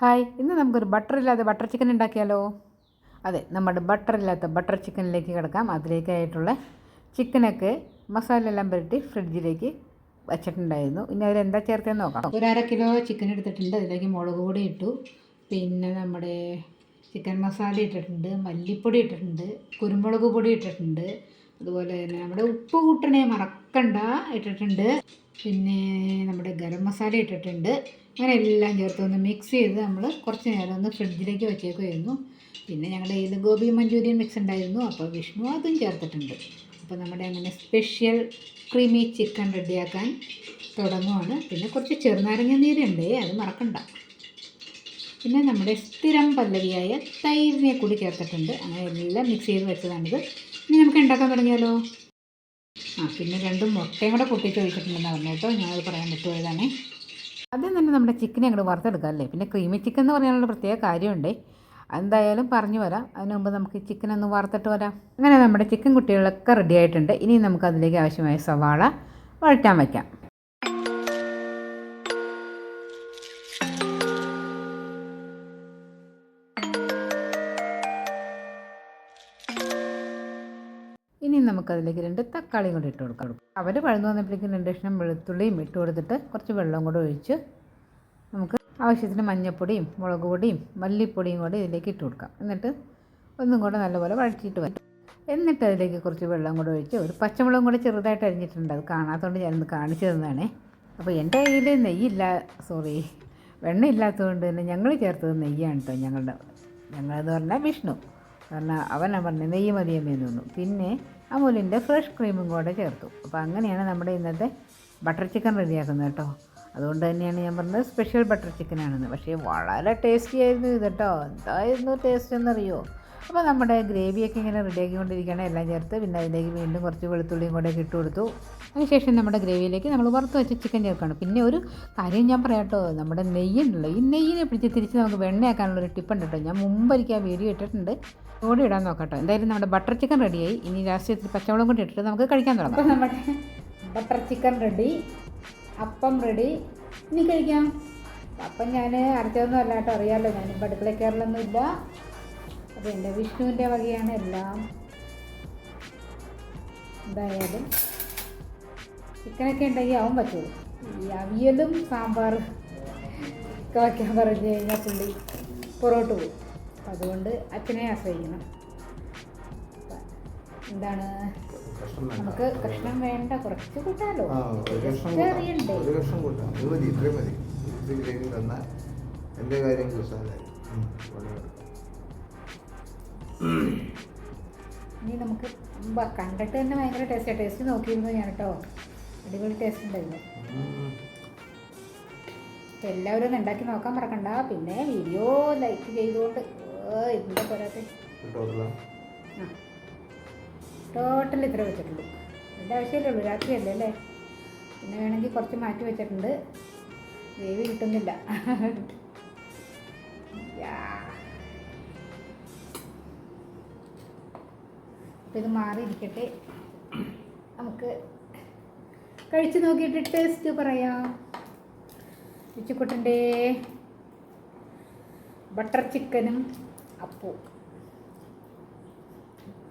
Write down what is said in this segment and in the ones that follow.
Hi ഇന്ന് നമുക്കൊരു butter ഇല്ലാതെ ബട്ടർ ചിക്കൻ ഉണ്ടാക്കിയാലോ? അതെ നമ്മുടെ ബട്ടർ ഇല്ലാത്ത ബട്ടർ ചിക്കനിലേക്ക് കിടക്കാം. അതിലേക്കായിട്ടുള്ള ചിക്കനൊക്കെ മസാല എല്ലാം പുരട്ടി ഫ്രിഡ്ജിലേക്ക് വച്ചിട്ടുണ്ടായിരുന്നു. ഇനി അതിലെന്താ ചേർത്തതെന്ന് നോക്കാം. ഒരു അര കിലോ ചിക്കൻ എടുത്തിട്ടുണ്ട്. അതിലേക്ക് മുളക് പൊടി ഇട്ടു. പിന്നെ നമ്മുടെ ചിക്കൻ മസാല ഇട്ടിട്ടുണ്ട്. മല്ലിപ്പൊടി ഇട്ടിട്ടുണ്ട്. കുരുമുളക് പൊടി ഇട്ടിട്ടുണ്ട്. അതുപോലെ തന്നെ നമ്മുടെ ഉപ്പ് കൂട്ടണേ മറക്കണ്ട ഇട്ടിട്ടുണ്ട്. പിന്നെ നമ്മുടെ ഗരം മസാല ഇട്ടിട്ടുണ്ട്. അങ്ങനെ എല്ലാം ചേർത്ത് ഒന്ന് മിക്സ് ചെയ്ത് നമ്മൾ കുറച്ച് നേരം ഒന്ന് ഫ്രിഡ്ജിലേക്ക് വെച്ചേക്കുമായിരുന്നു പിന്നെ ഞങ്ങളുടെ കയ്യിൽ ഗോപി മഞ്ചൂരിയൻ മിക്സ് ഉണ്ടായിരുന്നു. അപ്പോൾ വിഷ്ണു അതും ചേർത്തിട്ടുണ്ട്. അപ്പോൾ നമ്മുടെ അങ്ങനെ സ്പെഷ്യൽ ക്രീമി ചിക്കൻ റെഡിയാക്കാൻ തുടങ്ങുവാണ്. പിന്നെ കുറച്ച് ചെറുനാരങ്ങ നീരുണ്ട് അത് മറക്കണ്ട. പിന്നെ നമ്മുടെ സ്ഥിരം പല്ലവിയായ തൈരിനെ കൂടി ചേർത്തിട്ടുണ്ട്. അങ്ങനെ എല്ലാം മിക്സ് ചെയ്ത് വെച്ചതാണിത്. ഇനി നമുക്ക് ഉണ്ടാക്കാൻ തുടങ്ങിയാലോ? ആ പിന്നെ രണ്ട് മുട്ടയും കൂടെ പൊട്ടിച്ച് ഒഴിച്ചിട്ടുണ്ടെന്ന് പറഞ്ഞു കേട്ടോ. ഞാനത് പറയാൻ വിട്ടുപോയതാണേ ആദ്യം തന്നെ നമ്മുടെ ചിക്കനെ അങ്ങോട്ട് വറുത്തെടുക്കാം അല്ലേ? പിന്നെ ക്രീമി ചിക്കൻ എന്ന് പറയാനുള്ള പ്രത്യേക കാര്യമുണ്ട്. എന്തായാലും പറഞ്ഞു വരാം. അതിന് മുമ്പ് നമുക്ക് ചിക്കൻ ഒന്ന് വറുത്തിട്ട് വരാം. അങ്ങനെ നമ്മുടെ ചിക്കൻ കുട്ടികളൊക്കെ റെഡി ആയിട്ടുണ്ട്. ഇനി നമുക്ക് അതിലേക്ക് ആവശ്യമായ സവാള വഴറ്റാൻ വയ്ക്കാം ഇനി നമുക്കതിലേക്ക് രണ്ട് തക്കാളിയും കൂടി ഇട്ട് കൊടുക്കാം. അവർ പഴന്നു വന്നപ്പോഴേക്കും രണ്ട് കഷ്ണം വെളുത്തുള്ളിയും ഇട്ട് കൊടുത്തിട്ട് കുറച്ച് വെള്ളം കൂടെ ഒഴിച്ച് നമുക്ക് ആവശ്യത്തിന് മഞ്ഞൾപ്പൊടിയും മുളക് പൊടിയും മല്ലിപ്പൊടിയും കൂടി ഇതിലേക്ക് ഇട്ട് കൊടുക്കാം. എന്നിട്ട് ഒന്നും കൂടെ നല്ലപോലെ വഴറ്റിയിട്ട് വരും. എന്നിട്ട് അതിലേക്ക് കുറച്ച് വെള്ളം കൂടെ ഒഴിച്ച് ഒരു പച്ചമുളകും കൂടെ ചെറുതായിട്ട് അരിഞ്ഞിട്ടുണ്ട്. അത് കാണാത്തതുകൊണ്ട് ഞാനൊന്ന് കാണിച്ചു തന്നതാണേ. അപ്പോൾ എന്റെ കയ്യിൽ നെയ്യില്ല സോറി വെണ്ണ ഇല്ലാത്തതുകൊണ്ട് തന്നെ ഞങ്ങൾ ചേർത്തത് നെയ്യാണ് കേട്ടോ ഞങ്ങളുടെ ഞങ്ങളെന്ന് പറഞ്ഞാൽ വിഷ്ണു. കാരണം അവനാണ് പറഞ്ഞത് നെയ്യ് മതിയമ്മയെന്ന് തോന്നുന്നു. പിന്നെ അമൂലിന്റെ ഫ്രഷ് ക്രീമും കൂടെ ചേർത്തു. അപ്പോൾ അങ്ങനെയാണ് നമ്മുടെ ഇന്നത്തെ ബട്ടർ ചിക്കൻ റെഡിയാക്കുന്നത് കേട്ടോ. അതുകൊണ്ട് തന്നെയാണ് ഞാൻ പറഞ്ഞത് സ്പെഷ്യൽ ബട്ടർ ചിക്കനാണെന്ന്. പക്ഷേ വളരെ ടേസ്റ്റി ആയിരുന്നു ഇത് കേട്ടോ. എന്തായിരുന്നു ടേസ്റ്റ് എന്നറിയോ? അപ്പോൾ നമ്മുടെ ഗ്രേവിയൊക്കെ ഇങ്ങനെ റെഡിയാക്കിക്കൊണ്ടിരിക്കുകയാണ്. എല്ലാം ചേർത്ത് പിന്നെ അതിലേക്ക് വീണ്ടും കുറച്ച് വെളുത്തുള്ളിയും കൂടെ ഇട്ട് കൊടുത്തു. അതിനുശേഷം നമ്മുടെ ഗ്രേവിയിലേക്ക് നമ്മൾ വറുത്ത് വെച്ച ചിക്കൻ ചേർക്കണം പിന്നെ ഒരു കാര്യം ഞാൻ പറയാട്ടോ നമ്മുടെ നെയ്യുണ്ടല്ലോ ഈ നെയ്യിനെ പിടിച്ച് തിരിച്ച് നമുക്ക് വെണ്ണയാക്കാനുള്ള ഒരു ടിപ്പുണ്ട് കേട്ടോ. ഞാൻ മുമ്പ് ആ വീഡിയോ ഇട്ടിട്ടുണ്ട്. ഓടി ഇടാൻ നോക്കട്ടോ. എന്തായാലും നമ്മുടെ ബട്ടർ ചിക്കൻ റെഡിയായി ഇനി ലാസ്റ്റ് ഇത്തിരി പച്ചമുളകും കൂടി ഇട്ടിട്ട് നമുക്ക് കഴിക്കാൻ തുടങ്ങാം. അപ്പം നമ്മുടെ butter chicken ready appam ready ഇനി കഴിക്കാം. അപ്പം ഞാൻ അരച്ചതൊന്നും അല്ല കേട്ടോ അറിയാമല്ലോ ഞാനിപ്പോൾ അടുക്കള കയറലൊന്നും ഇല്ല. അപ്പോൾ എന്റെ വിഷ്ണുവിന്റെ വകയാണ് എല്ലാം. എന്തായാലും ചിക്കനൊക്കെ ഉണ്ടെങ്കിൽ അവൻ പറ്റുള്ളൂ. ഈ അവിയലും സാമ്പാറും ഒക്കെ വയ്ക്കാൻ പറഞ്ഞു കഴിഞ്ഞാൽ പുള്ളി പുറകോട്ട് പോകും അപ്പം അതുകൊണ്ട് അച്ഛനെ ആശ്രയിക്കണം. എന്താണ്? നമുക്ക് കഷ്ണം വേണ്ട. കുറച്ച് കൂട്ടാലോ? ഒരു കഷ്ണം കൂട്ടാം. ഇത് മതി ഇത്രയും മതി. ഇത്തിരി ഗ്രേവി തന്നാൽ എന്റെ കാര്യം കുസാലായി. ഇനി നമുക്ക് കണ്ടിട്ട് തന്നെ ഭയങ്കര ടേസ്റ്റാണ് ടേസ്റ്റ് നോക്കിയിരുന്നു ഞാൻ കേട്ടോ. അടിപൊളി ടേസ്റ്റ് ഉണ്ടായിരുന്നു. എല്ലാവരും ഒന്ന് ഉണ്ടാക്കി നോക്കാൻ മറക്കണ്ട. പിന്നെ വീഡിയോ ലൈക്ക് ചെയ്തുകൊണ്ട് പോരാത്തെ ആ. ടോട്ടൽ ഇത്ര വെച്ചിട്ടുള്ളൂ. എന്റെ ആവശ്യമല്ലേ ഉള്ളൂ. രാത്രിയല്ലേ അല്ലേ? പിന്നെ വേണമെങ്കിൽ കുറച്ച് മാറ്റി വെച്ചിട്ടുണ്ട്. വേവി കിട്ടുന്നില്ല. അപ്പം ഇത് മാറിയിരിക്കട്ടെ. നമുക്ക് കഴിച്ച് നോക്കിയിട്ട് ടേസ്റ്റ് പറയാം. ഉച്ചക്കുട്ടന്റെ ബട്ടർ ചിക്കനും അപ്പവും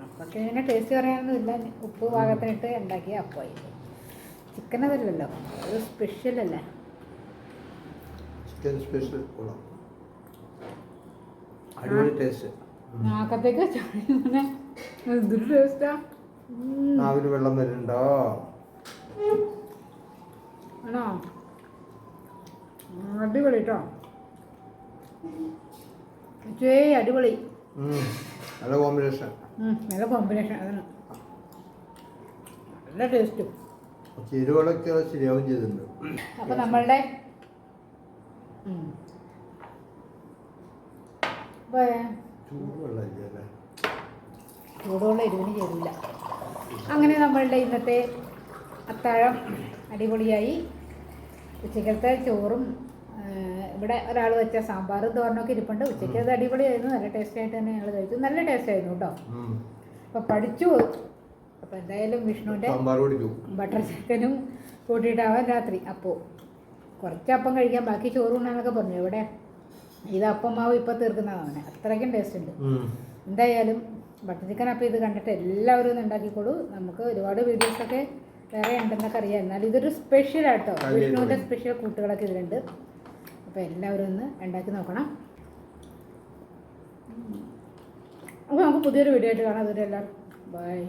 അപ്പൊക്കെ ഇങ്ങനെ ടേസ്റ്റ് പറയാനൊന്നുമില്ല ഉപ്പ് പാകത്തിനിട്ട് ഉണ്ടാക്കിയ അപ്പമായി ചിക്കൻ അതല്ലല്ലോ. അത് സ്പെഷ്യൽ അല്ലേ? ചിക്കൻ സ്പെഷ്യൽ അടിപൊളി ടേസ്റ്റ് നാക്കത്തേക്ക് എന്തൊരു ടേസ്റ്റാ നാവിന് വെള്ളം വരുന്നുണ്ടോ? ആണോ? അടിപൊളി കേട്ടോ അടിപൊളി. നല്ല കോമ്പിനേഷൻ നല്ല കോമ്പിനേഷൻ അതാണ്. നല്ല ടേസ്റ്റും ചെരുവളൊക്കെ ശരിയാവും ചെയ്തിട്ടുണ്ട്. അപ്പോൾ നമ്മളുടെ ഉം. അപ്പോൾ ചൂട് വെള്ളമില്ല അല്ലേ എരിവിന് ചേരില്ല അങ്ങനെ നമ്മളുടെ ഇന്നത്തെ അത്താഴം അടിപൊളിയായി. ഉച്ചക്കത്തെ ചോറും ഇവിടെ ഒരാൾ വെച്ച സാമ്പാർ തോരനൊക്കെ ഇരിപ്പുണ്ട്. ഉച്ചയ്ക്ക് അത് അടിപൊളിയായിരുന്നു. നല്ല ടേസ്റ്റ് ആയിട്ട് തന്നെ ഞങ്ങൾ കഴിച്ചു. നല്ല ടേസ്റ്റ് ആയിരുന്നു കേട്ടോ. അപ്പോൾ പഠിച്ചു. അപ്പോൾ എന്തായാലും വിഷ്ണുവിന്റെ ബട്ടർ ചിക്കനും കൂട്ടിയിട്ടാവാൻ രാത്രി. അപ്പോൾ കുറച്ച് അപ്പം കഴിക്കാം. ബാക്കി ചോറുണ്ണാന്നൊക്കെ പറഞ്ഞു. ഇവിടെ ഇത് അപ്പം മാവ് ഇപ്പോൾ തീർക്കുന്നതാണ് അത്രയ്ക്കും ടേസ്റ്റ് ഉണ്ട്. എന്തായാലും ബട്ടർ ചിക്കൻ അപ്പോൾ ഇത് കണ്ടിട്ട് എല്ലാവരും ഒന്ന് ഉണ്ടാക്കിക്കോളൂ. നമുക്ക് ഒരുപാട് വീഡിയോസൊക്കെ വേറെ ഉണ്ടെന്നൊക്കെ അറിയാം. എന്നാൽ ഇതൊരു സ്പെഷ്യൽ ആട്ടോ. വിഷ്ണുവിന്റെ സ്പെഷ്യൽ കൂട്ടുകളൊക്കെ ഇതിലുണ്ട്. അപ്പോൾ എല്ലാവരും ഒന്ന് ഉണ്ടാക്കി നോക്കണം. അപ്പോൾ നമുക്ക് പുതിയൊരു വീഡിയോ ആയിട്ട് കാണാം. അതുവരെ എല്ലാവരും ബൈ